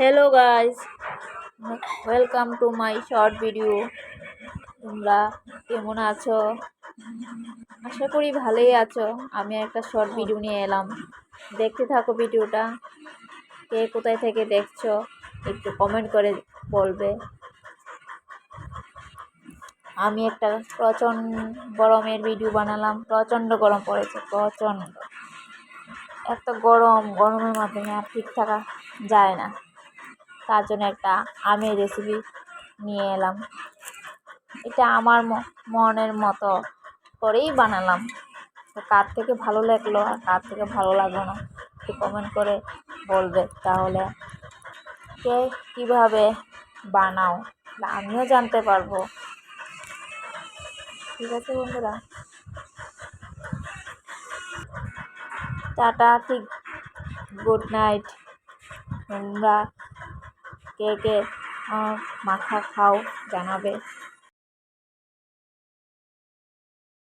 Hello guys welcome to my short video তোমরা কেমন আছো? আশা করি ভালোই আছো। আমি একটা শর্ট ভিডিও নিয়ে এলাম। দেখতে থাকো ভিডিওটা। কে কোথায় থেকে দেখছ, একটু কমেন্ট করে বলবে। আমি একটা প্রচণ্ড গরমের ভিডিও বানালাম। প্রচণ্ড গরম পড়েছে প্রচণ্ড এত গরম, গরমের মাধ্যমে আর ঠিক থাকা যায় না। তার জন্য একটা আমের রেসিপি নিয়ে এলাম। এটা আমার মনের মতো করেই বানালাম। তো কার থেকে ভালো লাগল আর কার থেকে ভালো লাগল না, একটু কমেন্ট করে বলবে। তাহলে কে কীভাবে বানাও? আমিও জানতে পারব। ঠিক আছে বন্ধুরা। টাটা, ঠিক। Good night. তোমরা কে কে মাখা খাও জানাবে।